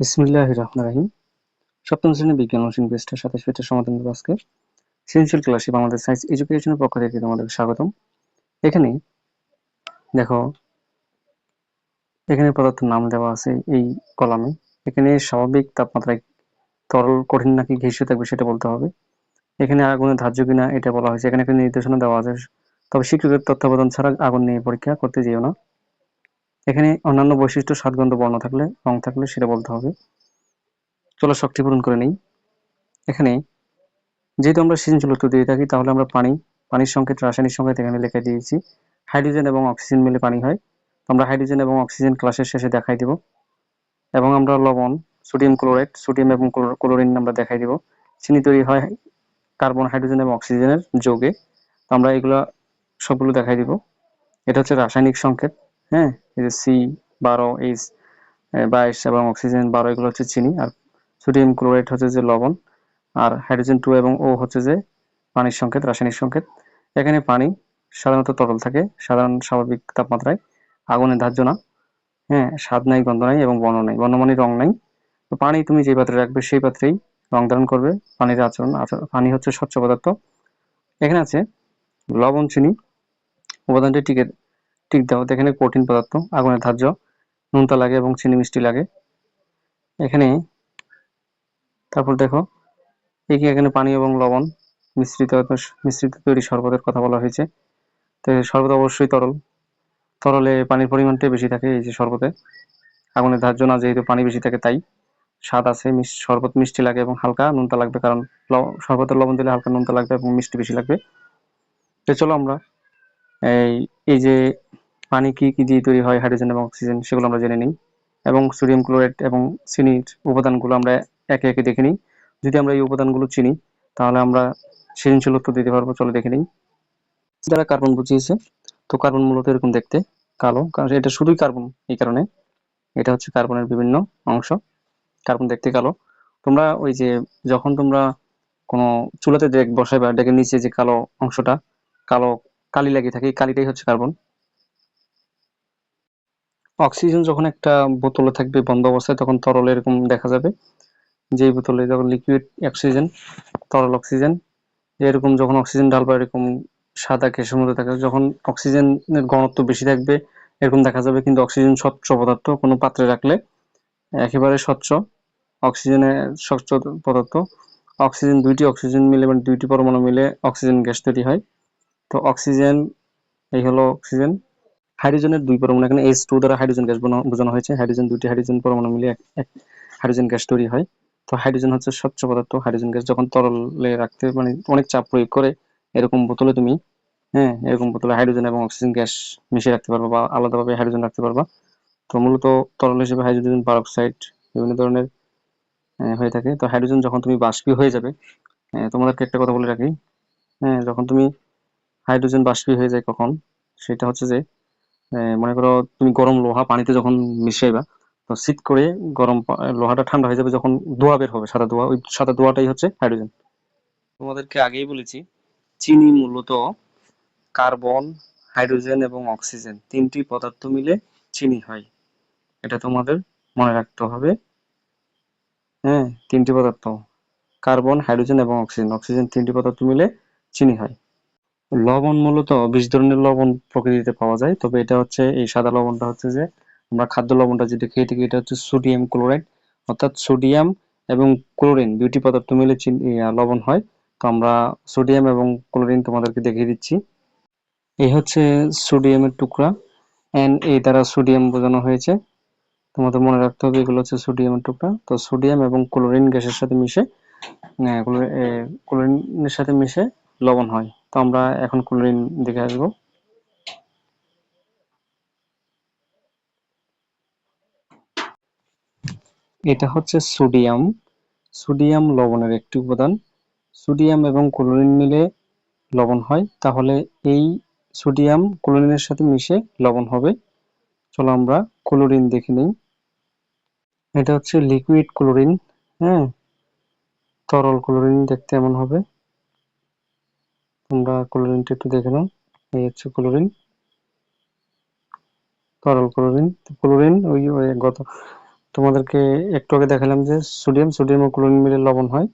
বিসমিল্লাহ রহমান রাহিম। সপ্তম শ্রেণির বিজ্ঞান অনুশীলন পৃষ্ঠা সাতাশ পৃষ্ঠার সমাধান আজকে। সৃজনশীল ক্লাসে আমাদের সায়েন্স এডুকেশনের পক্ষ থেকে তোমাদের স্বাগতম। এখানে দেখো, এখানে নাম দেওয়া আছে এই কলামে। এখানে স্বাভাবিক তাপমাত্রায় তরল কঠিন নাকি ঘেঁষে থাকবে সেটা বলতে হবে। এখানে আগুনের ধার্য কিনা এটা বলা হয়েছে। এখানে একটা নির্দেশনা দেওয়া আছে। তবে শিক্ষকের তত্ত্বাবধান ছাড়া আগুন নিয়ে পরীক্ষা করতে যেও না। এখানে অন্যান্য বৈশিষ্ট্য সাতগন্ধ বর্ণ থাকলে, রং থাকলে সেটা বলতে হবে। চলো শক্তি পূরণ করে নেই। এখানে যেহেতু আমরা সৃজনশীল উত্তর দিয়ে থাকি, তাহলে আমরা পানি, পানির সংকেত, রাসায়নিক সংকেত এখানে লিখে দিয়েছি। হাইড্রোজেন এবং অক্সিজেন মিলে পানি হয়। আমরা হাইড্রোজেন এবং অক্সিজেন ক্লাসের শেষে দেখাই দিব। এবং আমরা লবণ, সোডিয়াম ক্লোরাইড, সোডিয়াম এবং ক্লোরিন আমরা দেখাই দিব। চিনি তৈরি হয় কার্বন, হাইড্রোজেন এবং অক্সিজেনের যোগে। আমরা এগুলো সবগুলো দেখাই দিব। এটা হচ্ছে রাসায়নিক সংকেত। হ্যাঁ এই যে সি বারো, এইচ বাইশ এবং অক্সিজেন বারো, এগুলো হচ্ছে চিনি। আর সোডিয়াম ক্লোরাইড হচ্ছে যে লবণ। আর হাইড্রোজেন টু এবং ও হচ্ছে যে পানির সংকেত, রাসায়নিক সংকেত। এখানে পানি সাধারণত তরল থাকে, সাধারণ স্বাভাবিক তাপমাত্রায়। আগুনের ধার্য না। হ্যাঁ স্বাদ নাই, গন্ধ নাই এবং বর্ণ নাই। বর্ণমানি রং নাই। তো পানি তুমি যে পাত্রে রাখবে, সেই পাত্রেই রং ধারণ করবে। পানির আচরণ পানি হচ্ছে স্বচ্ছ পদার্থ। এখানে আছে লবণ, চিনি। উপাদানটি টিকে টিক দাও এখানে কঠিন পদার্থ, আগুনের ধার্য, নুনতা লাগে এবং চিনি মিষ্টি লাগে। এখানে, তারপর দেখো এই এখানে পানি এবং লবণ মিশ্রিত মিশ্রিত তৈরি শরবতের কথা বলা হয়েছে। তো শরবত অবশ্যই তরল। তরলে পানির পরিমাণটাই বেশি থাকে এই যে শরবতে। আগুনের ধার্য না, যেহেতু পানি বেশি থাকে, তাই স্বাদ আছে শরবত মিষ্টি লাগে এবং হালকা নুনতা লাগবে, কারণ শরবতের লবণ দিলে হালকা নুনতা লাগবে এবং মিষ্টি বেশি লাগবে। তো চলো আমরা, এই এই যে পানি কি কি দিয়ে তৈরি হয়, হাইড্রোজেন এবং অক্সিজেন, সেগুলো আমরা জেনে নিই। এবং সোডিয়াম ক্লোরাইড এবং চিনির উপাদানগুলো আমরা একে একে দেখে নিই। যদি আমরা এই উপাদানগুলো চিনি, তাহলে আমরা সৃজনশীল উত্তর দিতে পারব। চলো দেখে নিই। যারা কার্বন বুঝিয়েছে, তো কার্বন মূলত এরকম দেখতে, কালো। কারণ এটা শুধুই কার্বন এই কারণে। এটা হচ্ছে কার্বনের বিভিন্ন অংশ। কার্বন দেখতে কালো। তোমরা ওই যে যখন তোমরা কোনো চুলাতে ডেক বসাই বা ডেকের নিচে যে কালো অংশটা, কালো কালি লাগিয়ে থাকে, এই কালিটাই হচ্ছে কার্বন। অক্সিজেন যখন একটা বোতলে থাকবে বন্ধ অবস্থায়, তখন তরল এরকম দেখা যাবে। যেই বোতলে যখন লিকুইড অক্সিজেন তরল অক্সিজেন এরকম যখন অক্সিজেন ঢালবা, এরকম সাদা গ্যাসের মধ্যে থাকে যখন অক্সিজেনের ঘনত্ব বেশি থাকবে, এরকম দেখা যাবে কিন্তু অক্সিজেন স্বচ্ছ পদার্থ, কোনো পাত্রে রাখলে একেবারে স্বচ্ছ। অক্সিজেনের স্বচ্ছ পদার্থ। অক্সিজেন দুইটি অক্সিজেন মিলে মানে দুইটি পরমাণু মিলে অক্সিজেন গ্যাস তৈরি হয়। তো অক্সিজেন এই হলো অক্সিজেন হাইড্রোজেনের দুই পরমাণু, এখানে এইচ টু দ্বারা হাইড্রোজেন গ্যাস বোঝানো হয়েছে। হাইড্রোজেন দুইটি হাইড্রোজেন পরমাণু মিলে হাইড্রোজেন গ্যাস তৈরি হয়। তো হাইড্রোজেন হচ্ছে স্বচ্ছ পদার্থ। হাইড্রোজেন গ্যাস যখন তরলে রাখতে মানে অনেক চাপ প্রয়োগ করে, এরকম বোতলে তুমি হ্যাঁ এরকম বোতলে হাইড্রোজেন এবং অক্সিজেন গ্যাস মিশিয়ে রাখতে পারবা বা আলাদাভাবে হাইড্রোজেন রাখতে পারবা। তো মূলত তরল হিসেবে হাইড্রোজেন পারক্সাইড বিভিন্ন ধরনের হয়ে থাকে। তো হাইড্রোজেন যখন তুমি বাষ্পীয় হয়ে যাবে তোমাদেরকে একটা কথা বলে রাখি হ্যাঁ যখন তুমি হাইড্রোজেন বাষ্পীয় হয়ে যায় কখন, সেটা হচ্ছে যে মনে করো তুমি গরম লোহা পানিতে যখন মিশাইবা, তো শীত করে গরম লোহাটা ঠান্ডা হয়ে যাবে যখন ধোয়া বের হবে, সাদা ধোয়া, ওই সাদা ধোয়াটাই হচ্ছে হাইড্রোজেন তোমাদেরকে আগেই বলেছি, চিনি মূলত কার্বন হাইড্রোজেন এবং অক্সিজেন তিনটি পদার্থ মিলে চিনি হয়। এটা তোমাদের মনে রাখতে হবে। হ্যাঁ তিনটি পদার্থ কার্বন হাইড্রোজেন এবং অক্সিজেন অক্সিজেন তিনটি পদার্থ মিলে চিনি হয়। লবণ মূলত বিশ ধরনের লবণ প্রকৃতিতে পাওয়া যায়। তবে এটা হচ্ছে, এই সাদা লবণটা হচ্ছে যে, আমরা খাদ্য লবণটা যেটা খেয়ে থাকি, এটা হচ্ছে সোডিয়াম ক্লোরাইড। অর্থাৎ সোডিয়াম এবং ক্লোরিন দুইটি পদার্থ মিলে লবণ হয়। তো আমরা সোডিয়াম এবং ক্লোরিন তোমাদেরকে দেখিয়ে দিচ্ছি। এই হচ্ছে সোডিয়ামের টুকরা। এন এ দ্বারা সোডিয়াম বোঝানো হয়েছে। তোমাদের মনে রাখতে হবে, এগুলো হচ্ছে সোডিয়ামের টুকরা। তো সোডিয়াম এবং ক্লোরিন গ্যাসের সাথে মিশে ক্লোরিনের সাথে মিশে লবণ হয়। তো আমরা এখন ক্লোরিন দেখে আসব। এটা হচ্ছে সোডিয়াম সোডিয়াম লবণের একটি উপাদান। সোডিয়াম এবং ক্লোরিন মিলে লবণ হয়, তাহলে এই সোডিয়াম ক্লোরিনের সাথে মিশে লবণ হবে। চলো আমরা ক্লোরিন দেখে নিই। এটা হচ্ছে লিকুইড ক্লোরিন হ্যাঁ? তরল ক্লোরিন দেখতে এমন হবে। তোমরা ক্লোরিনটা একটু দেখে নাও। এই হচ্ছে ক্লোরিন তরল ক্লোরিন ক্লোরিন ওই গত তোমাদেরকে একটু আগে দেখালাম যে সোডিয়াম সোডিয়াম ও ক্লোরিন মিলে লবণ হয়।